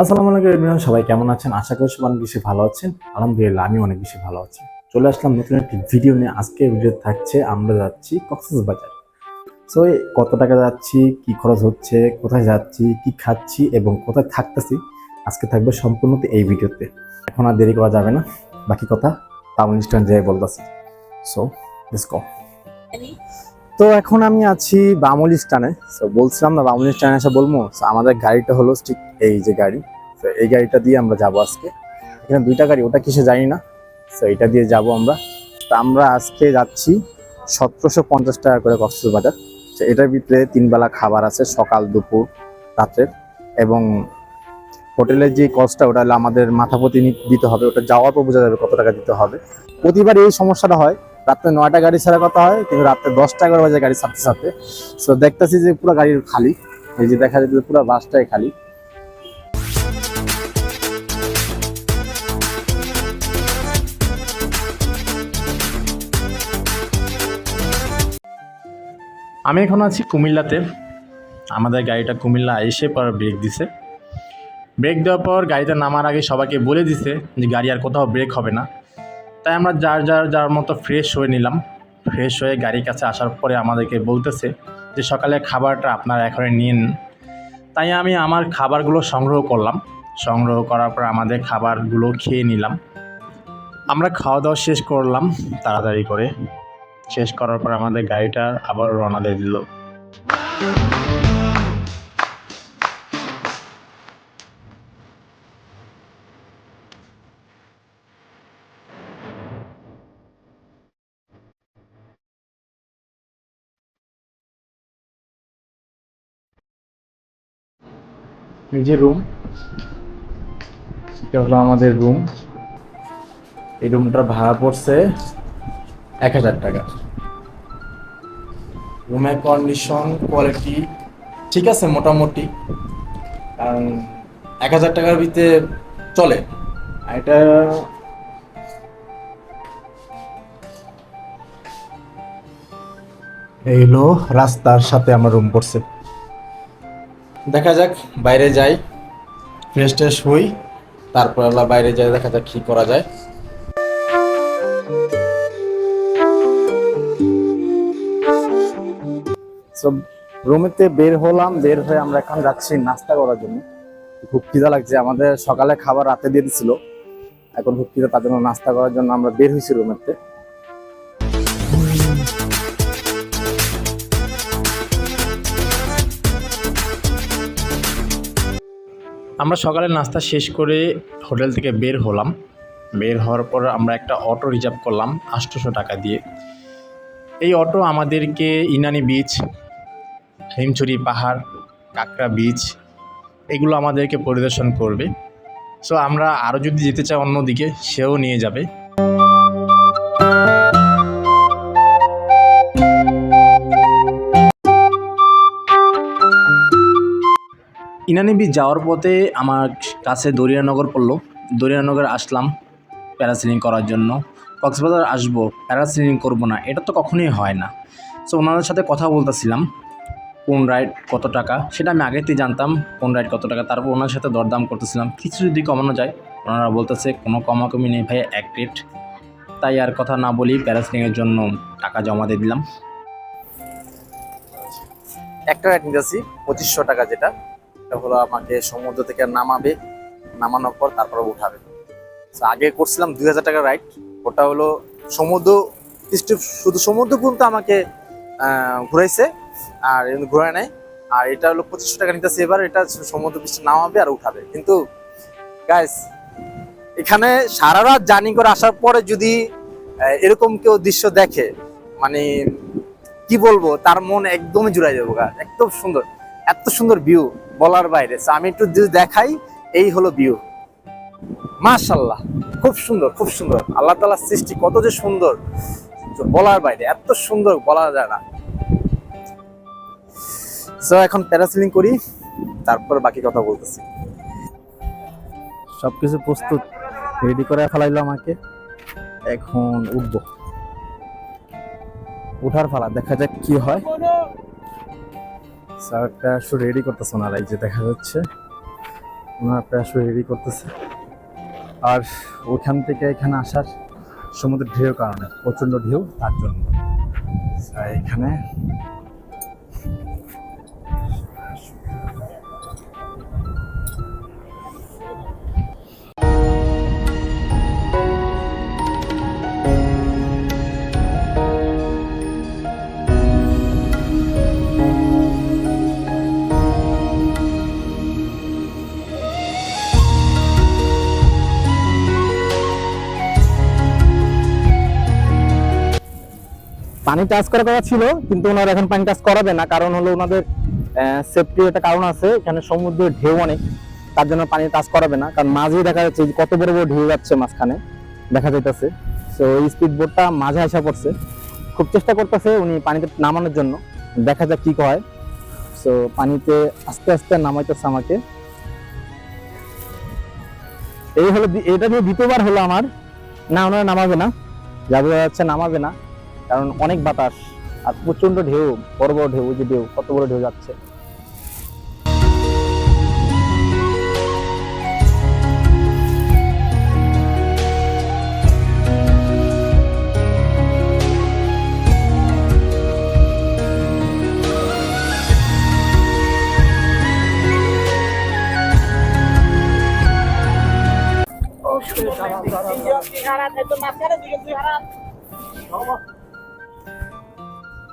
আসসালামু আলাইকুম এভরিওয়ান সবাই কেমন আছেন? আশা করি সবাই অনেক বেশি ভালো আছেন। আলহামদুলিল্লাহ আমি অনেক বেশি ভালো আছি। চলে আসলাম নতুন একটি ভিডিও নিয়ে। আজকে ভিডিও থাকছে আমরা যাচ্ছি কক্সবাজার। সো কত টাকা যাচ্ছি কি খরচ হচ্ছে কোথায় যাচ্ছি কি খাচ্ছি এবং কোথায় থাকতেছি আজকে থাকবে সম্পূর্ণ এই ভিডিওতে। এখন আর দেরি করা যাবে না। বাকি কথা তামিল স্ট্যান্ড যেয়ে বলতেছি। সো লেটস গো তো এখন আমি আছি বামুল স্টানে তো বলছিলাম না বামুল স্টানে এসে বলব। আমাদের গাড়িটা হলো ঠিক এই যে গাড়ি তো এই গাড়িটা দিয়ে আমরা যাব আজকে। এখানে দুইটা গাড়ি, ওটা কিসে জানি না তো এটা দিয়ে যাব আমরা। তো আমরা আজকে যাচ্ছি সতেরোশো পঞ্চাশ টাকা করে কক্সবাজার। তো এটার ভিতরে তিনবেলা খাবার আছে, সকাল, দুপুর, রাত্রের। এবং হোটেলের যে কস্টটা ওটা হলো আমাদের মাথা প্রতি দিতে হবে, ওটা যাওয়ার পর বোঝা যাবে কত টাকা দিতে হবে। প্রতিবার এই সমস্যাটা হয়, রাত্রে নয়টা গাড়ি ছাড়া কথা হয়, কিন্তু রাত্রে দশটা, এগারো বাজে গাড়ি ছাড়তে ছাড়তে। সো দেখতেছি যে পুরো গাড়ি খালি, এই যে দেখা যাচ্ছে পুরো বাসটাই খালি। আমি এখন আছি কুমিল্লাতে। আমাদের গাড়িটা কুমিল্লা এসে পর ব্রেক দিছে। ব্রেক দেওয়ার পর গাড়িতে নামার আগে সবাইকে বলে দিছে যে গাড়ি আর কোথাও ব্রেক হবে না। তাই আমরা যার যার যার মতো ফ্রেশ হয়ে নিলাম। ফ্রেশ হয়ে গাড়ির কাছে আসার পরে আমাদেরকে বলতেছে যে সকালে খাবারটা আপনারা এখন নিন। তাই আমি আমার খাবারগুলো সংগ্রহ করলাম। সংগ্রহ করার পর আমাদের খাবারগুলো খেয়ে নিলাম। আমরা খাওয়া দাওয়া শেষ করলাম তাড়াতাড়ি করে। শেষ করার পর আমাদের গাড়িটা আবার রওনা দিয়ে দিল। এই যে রুম এটা হলো আমাদের রুম এই রুমটার ভাড়া পড়ছে এক হাজার টাকা। রুমের কন্ডিশন কোয়ালিটি ঠিক আছে মোটামুটি। কারণ এক হাজার টাকার ভিতরে চলে। এটা এই হলো রাস্তার সাথে আমার রুম পড়ছে। দেখা যাক বাইরে যাই ফ্রেশ ট্রেশ হই তারপর আবার বাইরে যাই দেখা যাক কি করা যায়। সব রুমেতে বের হলাম, বের হয়ে আমরা এখন যাচ্ছি নাস্তা করার জন্য। খুব খিদা লাগছে, আমাদের সকালে খাবার রাতে দিয়ে দিছিল। এখন খুব খিদা, তার জন্য নাস্তা করার জন্য আমরা বের হয়েছি রুমেতে। আমরা সকালে নাস্তা শেষ করে হোটেল থেকে বের হলাম। বের হওয়ার পর আমরা একটা অটো রিজার্ভ করলাম আটশোশো টাকা দিয়ে। এই অটো আমাদেরকে ইনানি বিচ হিমছড়ি পাহাড়, কাঁকড়া বিচ এগুলো আমাদেরকে পরিদর্শন করবে। সো আমরা আরও যদি যেতে চাই অন্যদিকে সেও নিয়ে যাবে। ইনানি বিচ যাওয়ার পথে আমার কাছে দরিয়ানগর পড়ল। দরিয়ানগর আসলাম প্যারাসিলিং করার জন্য। কক্সবাজার আসব, প্যারাসিলিং করব না, এটা তো কখনোই হয় না। সো ওনাদের সাথে কথা বলতেছিলাম। কোন রাইড কত টাকা, সেটা আমি আগেতেই জানতাম, কোন রাইড কত টাকা, তারপর ওনার সাথে দরদাম করতেছিলাম। কিছু যদি কমানো যায়, ওনারা বলতেছে, কোনো কমাকমি নেই ভাই এক রেট তাই আর কথা না বলি প্যারাসিলিংয়ের জন্য টাকা জমা দিয়ে দিলাম। একটা রাইড নিতেছি, পঁচিশশো টাকা যেটা। এটা হলো আমাকে সমুদ্র থেকে নামাবে, নামানোর পর তারপর উঠাবে। আগে করছিলাম দুই হাজার টাকার রাইড ওটা হলো সমুদ্র, শুধু সমুদ্র পর্যন্ত আমাকে ঘুরাইছে। আর ঘুরায় নেয় আর এটা হলো পঁচিশশো টাকা নিতেছে এবার, এটা সমুদ্র পৃষ্ঠে নামাবে আর উঠাবে। কিন্তু গাইস এখানে সারা রাত জার্নি করে আসার পরে যদি এরকম কেউ দৃশ্য দেখে মানে কি বলব, তার মন একদমই জুড়াই যাব গা, একদম সুন্দর। এত সুন্দর ভিউ বলার বাইরে। আমি একটু যদি দেখাই, এই হলো ভিউ মাশাল্লাহ খুব সুন্দর খুব সুন্দর। আল্লাহ তালার সৃষ্টি কত যে সুন্দর। বলার বাইরে, এত সুন্দর বলা যায় না। সো এখন প্যারাসিলিং করি, তারপর বাকি কথা বলতেছি। সবকিছু প্রস্তুত রেডি করে ফেলাইলো আমাকে। এখন উঠবো। উঠার ফালা দেখা যাক কি হয়। স্যারটা একটু রেডি করতেছে ওনারা এই যে দেখা যাচ্ছে। ওনারা প্রায় রেডি করতেছে। আর ওখান থেকে এখানে আসার সমুদ্রের ঢেউ কারণে, প্রচণ্ড ঢেউ, তার জন্য। এখানে পানি টাচ করার কথা ছিল, কিন্তু ওনারা এখন পানি টাচ করাবে না, কারণ হলো ওনাদের সেফটি একটা কারণ আছে, এখানে সমুদ্রের ঢেউ অনেক, তার জন্য পানি টাচ করাবে না, কারণ মাঝেই দেখা যাচ্ছে কত বড় বড় ঢেউ যাচ্ছে মাঝখানে, দেখা যাইতেছে। তো এই স্পিড বোটটা মাঝে আসা পড়ছে। খুব চেষ্টা করতেছে উনি পানিতে নামানোর জন্য, দেখা যাক কি হয়। তো পানিতে আস্তে আস্তে নামাইতেছে আমাকে। এই হলো এটা দিয়ে দ্বিতীয়বার হলো আমার। না, ওনারা নামাবে না। যা বোঝা যাচ্ছে নামাবে না। কারণ অনেক বাতাস আর প্রচণ্ড ঢেউ বড় বড় ঢেউ যে ঢেউ কত বড় ঢেউ যাচ্ছে।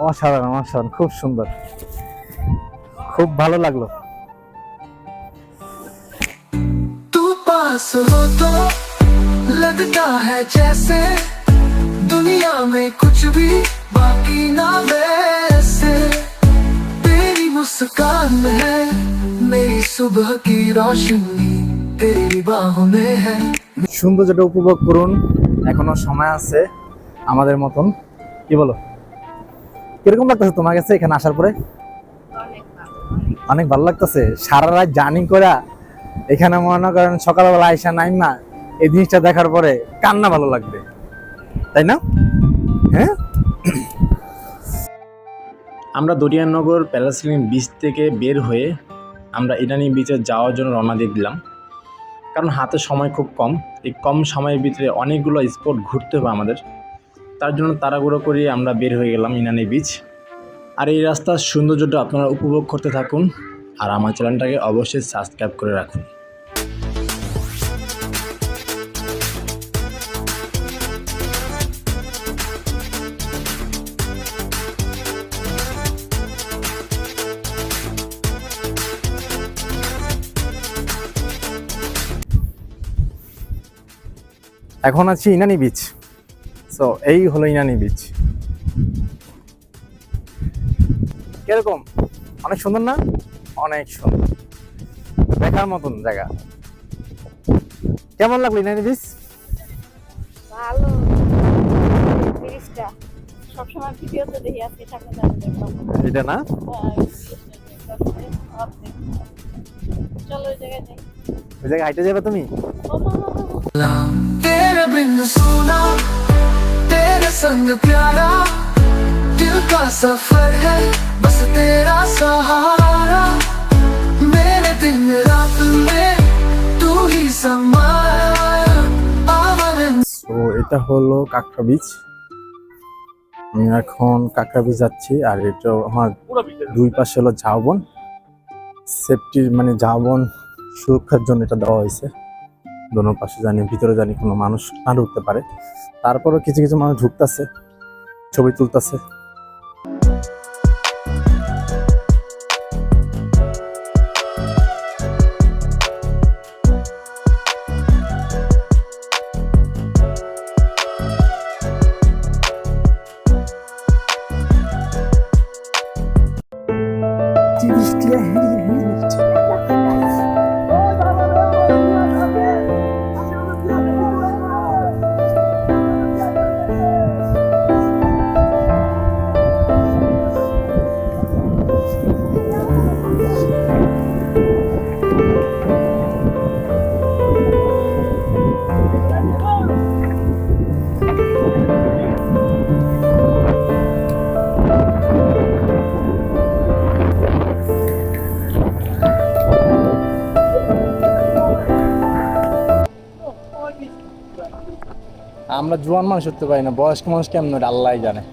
অসাধারণ অসাধারণ খুব সুন্দর খুব ভালো লাগলো तू पास हो तो लगता है जैसे दुनिया में कुछ भी बाकी ना वैसे तेरी मुस्कान में है मेरी सुबह की रोशनी तेरी बाहों में है সৌন্দর্যটা উপভোগ করুন এখনো সময় আছে আমাদের মতন কি বলো কীরকম লাগতেছে তোমার কাছে এখানে আসার পরে? অনেক ভালো লাগতেছে। সারা রাত জার্নি করা এখানে মনে করেন সকালবেলা আইসা নাই না এই জিনিসটা দেখার পরে কান্না ভালো লাগবে। তাই না? হ্যাঁ? আমরা দরিয়ানগর প্যারাসিলিং বিচ থেকে বের হয়ে আমরা ইরানি বিচে যাওয়ার জন্য রওনা দিয়ে দিলাম। কারণ হাতে সময় খুব কম। এই কম সময়ের ভিতরে অনেকগুলো স্পট ঘুরতে হবে আমাদের। তার জন্য তাড়াহুড়ো করে আমরা বের হয়ে গেলাম ইনানি বিচ আর এই রাস্তার সৌন্দর্যটা আপনারা উপভোগ করতে থাকুন। আর আমার চ্যানেলটাকে অবশ্যই সাবস্ক্রাইব করে রাখুন। এখন আছি ইনানি বিচ সো এই হলো ইনানি বিচ কীরকম? অনেক সুন্দর না? অনেক সুন্দর। দেখার মতন জায়গা। কেমন লাগল ইনানি বিচ ভালো। সবসময় ভিডিওতে দেখি আজকে সামনে এটা না? চলো ওই জায়গায় যাই। ওই জায়গায় হাইটে যাবে তুমি। तेरे बिन सोना तेरे संग प्यारा दिल का सफर है बस तेरा सहारा मेरे दिन रात में तू ही समाया आवन তো এটা হলো কাঁকড়া বিচ আমি এখন কাঁকড়া বিচ যাচ্ছি আর এটা আমার দুই পাশে হলো ঝাউবন সেফটির মানে ঝাউবন সুরক্ষার জন্য এটা দেওয়া হয়েছে দোনো পাশে জানি ভিতরে জানি কোনো মানুষ না ঢুকতে পারে তারপরও কিছু কিছু মানুষ ঢুকতেছে ছবি তুলতেছে। আমরা জোয়ান মানুষ উঠতে পারি না, বয়স্ক মানুষ কেমন আল্লাহ জানে।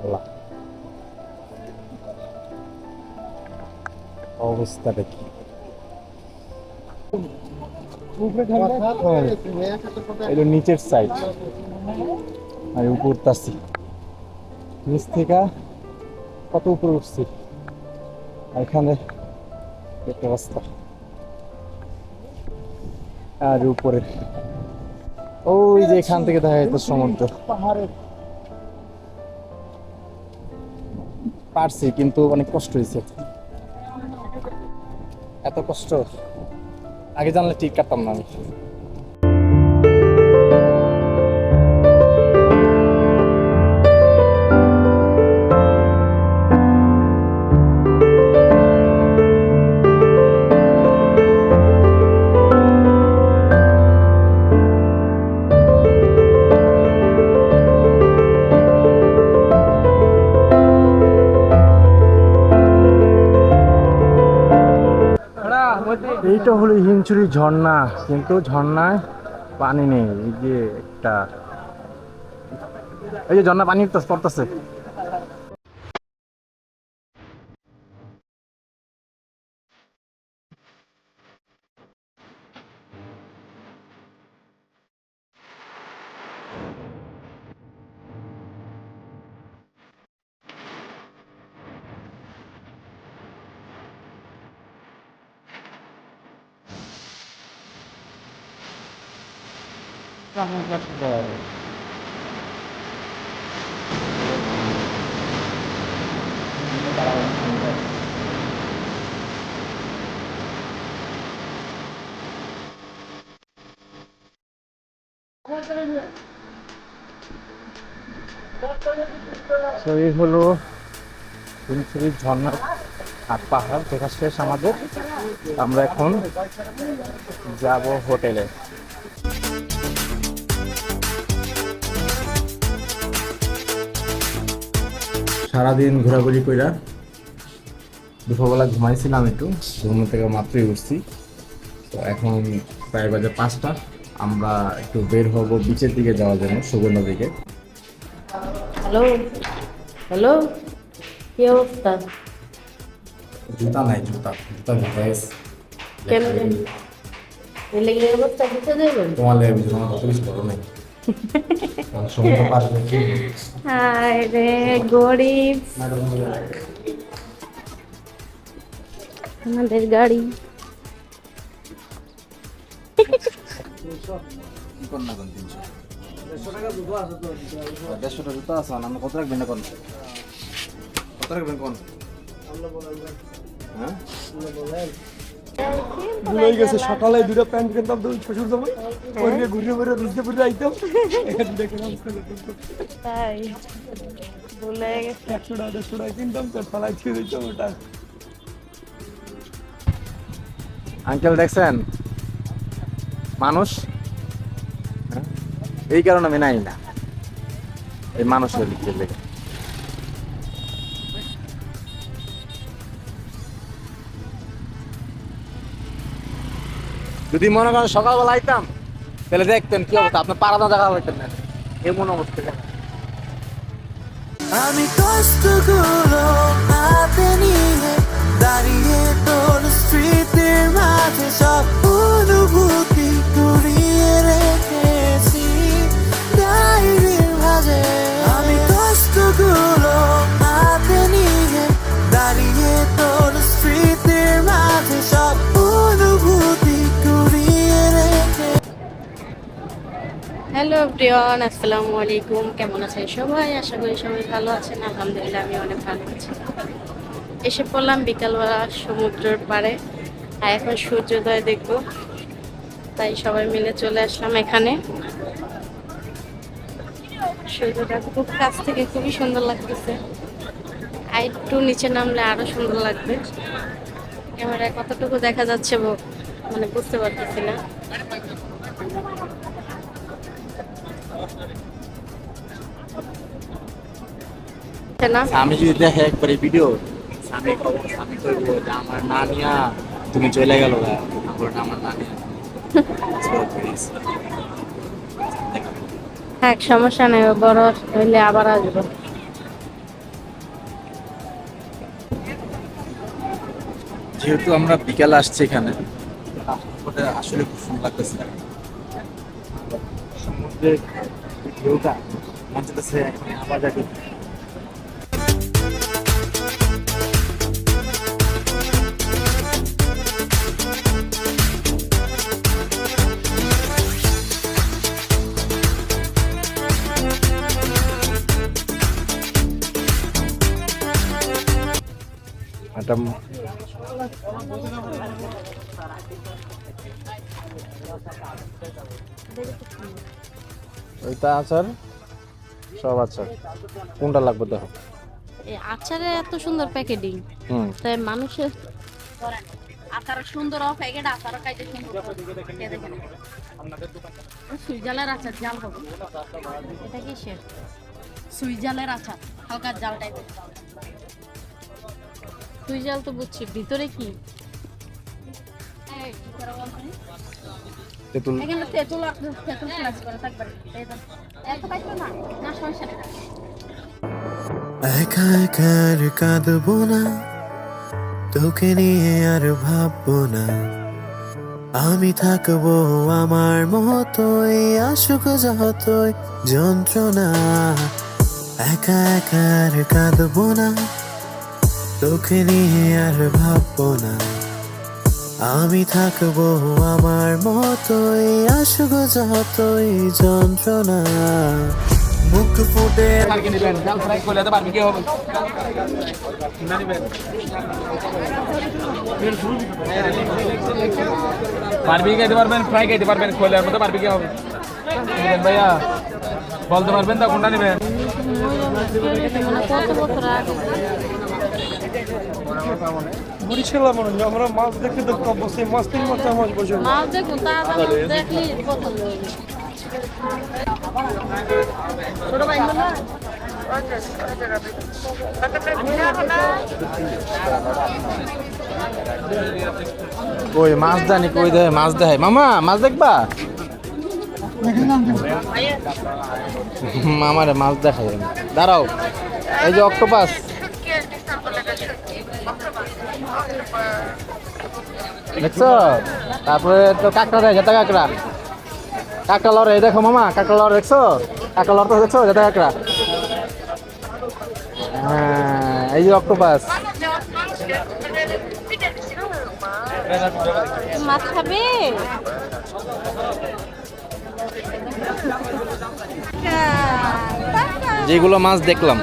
আল্লাহ। অবস্থাটা কি? নিচের সাইড আর উপর উঠতেছি। নিচ থেকে কত উপরে উঠছি? এখানে একটা রাস্তা। আর উপরে ওই যে এখান থেকে দেখা যেত সমুদ্র। পারছি, কিন্তু অনেক কষ্ট হয়েছে। এত কষ্ট? আগে জানলে ঠিক কাটতাম না আমি। এইটা হলো হিমচুরি ঝর্ণা, কিন্তু ঝর্ণায় পানি নেই। এই যে একটা এই যে ঝর্ণা পানি পড়তেছে। এই হলো হিমচুরি ঝর্ণা আর পাহাড়। দেখা শেষ আমাদের। আমরা এখন যাব হোটেলে। সারাদিন ঘোরাঘুরি কইরা দুপুরবেলা ঘুমাইছিলাম একটু। ঘুম থেকে মাত্রই উঠছি। তো এখন প্রায় বাজে পাঁচটা। আমরা একটু বের হব বিচের দিকে যাওয়ার জন্য সুগন্ধা দিকে। হ্যালো হ্যালো কি অবস্থা? জুতা নাই জুতা জুতা ভেঙে গেছে কেমন? লেগে অবস্থা বুঝতে দেবেন তোমার লেগে বুঝলাম আমার কত কিছু বলো নাই। হায় রে গরিব। আমাদের গাড়ি। না কোন তিনশো? দেড়শো টাকা জুতা আছে না কত রাখবেন না কোন কত রাখবেন কোন হ্যাঁ? ভুলে গেছে সকালে দুটো প্যান্ট কিনতাম তো শ্বশুর জামাই। ওইদিকে ঘুরে ঘুরে রুজতে ঘুরে আইতাম। দেখে তাই ভুলে গেছে। একশো টাকা দেড়শো টাকা কিনতাম তো ফলাই ছিঁড়ে দিতাম ওটা। আঙ্কেল দেখছেন? মানুষ? এই কারণে আমি নাই না। এই মানুষের দিক থেকে যদি মনে করেন সকালবেলা আইতাম, তাহলে দেখতেন কি অবস্থা, আপনার পাড়ানো জায়গা হইতেন না? এমন অবস্থা আমি কষ্টগুলো হাতে নিয়ে দাঁড়িয়ে তোর স্মৃতির মাঝে সব অনুভূতি কুড়িয়ে হ্যালো প্রিয়ন আসসালামু আলাইকুম। কেমন আছেন সবাই? আশা করি সবাই ভালো আছেন। আলহামদুলিল্লাহ, আমি অনেক ভালো আছি। এসে পড়লাম বিকালবেলা সমুদ্রের পাড়ে। আর এখন সূর্যোদয় দেখব। তাই সবাই মিলে চলে আসলাম এখানে। সূর্যটা খুব কাছ থেকে খুবই সুন্দর লাগতেছে। আর একটু নিচে নামলে আরও সুন্দর লাগবে। ক্যামেরায় কতটুকু দেখা যাচ্ছে মানে বুঝতে পারতেছি না। না। আমি যদি দেখে একবার ভিডিও আমি আমি যে আমার তুমি চলে গেল আমার আমার হ্যাঁ সমস্যা নেই বড় হইলে আবার আসব। যেহেতু আমরা বিকালে আসছি এখানে আসলে খুব সুন্দর লাগতেছে। সমুদ্রের ঢেউটা মনে হচ্ছে আবার যাকে একটা ওইটা আচার? সব আচার। কোনটা লাগবে দেখো। এই আচারে এত সুন্দর প্যাকেটিং তাই মানুষের আচার সুন্দর প্যাকেট আচার খাইতে সুন্দর সুইজালের আচার জাল হবে। এটা কি সুইজালের আচার হালকা জাল টাইপের সুইজাল তো বুঝছি ভিতরে কি? তেঁতুল। এখানে তেঁতুল আর তেঁতুল স্লাইস করা থাকবে। এত পাইছো না? না সমস্যা একা একা আর কাঁদবো না। তোকে নিয়ে আর ভাববো না। আমি থাকব আমার মতোই আসুক যতই যন্ত্রণা। একা একা আর কাঁদবো না। তোকে নিয়ে আর ভাববো না। আমি থাকব আমার মতোই আসুক যতই যন্ত্রণা। মুখ ফুটে বারবি খাইতে পারবেন? ফ্রাই খাইতে পারবেন খোলের মধ্যে বারবি হবে? ভাইয়া বলতে পারবেন তো কোনটা নেবেন? মনে হয় আমরা মাছ দেখতে দেখতে অবশ্যই মাছ তিন চার মাস বসে মাছ দেখুন তাজা মাছ দেখলি পছন্দ ছোট ভাই না ওই মাছ জানি কই দেয় মাছ দেয় মামা মাছ দেখবা? মামারে মাছ দেখাই। দাঁড়াও এই যে অক্টোপাস। দেখছ? তারপরে তো কাঁকড়া দেয় যেটা কাঁকড়া। কাঁকড়া লড় এই দেখো মামা কাঁকড়া লড় দেখছ? কাঁকড়া লড় তো দেখছ যেটা কাঁকড়া? হ্যাঁ এই যে অক্টোপাস। মাছ খাবে? যেগুলো মাছ দেখলাম।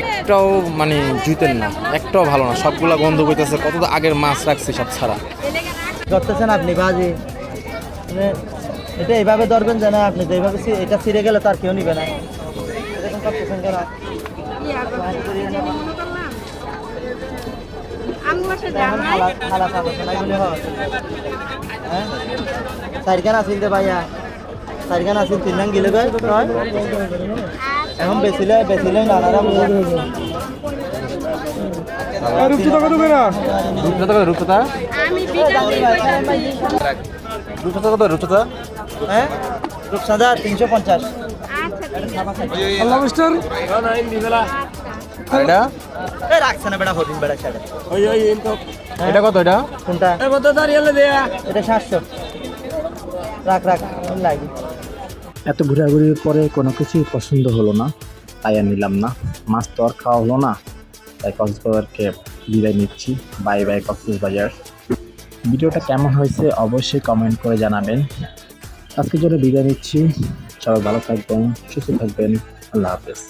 একটাও মানে জুতেন না একটাও ভালো না। সবগুলা গন্ধ করতেছে কত তো আগের মাছ রাখছি সব ছাড়া। করতেছেন আপনি বাজি? মানে এটা এইভাবে ধরবেন যে না আপনি তো এইভাবে এটা ছিঁড়ে গেলে তার কেউ নিবে না। এরকম করতেছেন কেন? চারিখান আছিল দে ভাইয়া। চারিখান আছিল তিন নাম গিলে ভাই নয়? এখন নানারা রূপচিতা কত কত কত রূপচাঁদা হ্যাঁ? তিনশো পঞ্চাশ। আল্লাহ মিস্টার। আর এটা? রাখছে না হরিণ বেড়া ছেড়ে এটা। কত এটা? কোনটা? এটা সাতশো। রাখ রাখ লাগি এত ঘোরাঘুরির পরে কোনো কিছুই পছন্দ হলো না, তাই আর নিলাম না। মাছ তো আর খাওয়া হলো না, তাই কক্সবাজারকে বিদায় নিচ্ছি। Bye bye Cox's Bazar. ভিডিওটা কেমন হয়েছে অবশ্যই কমেন্ট করে জানাবেন। আজকের জন্য বিদায় নিচ্ছি। সবাই ভালো থাকবেন, সুস্থ থাকবেন। আল্লাহ হাফেজ।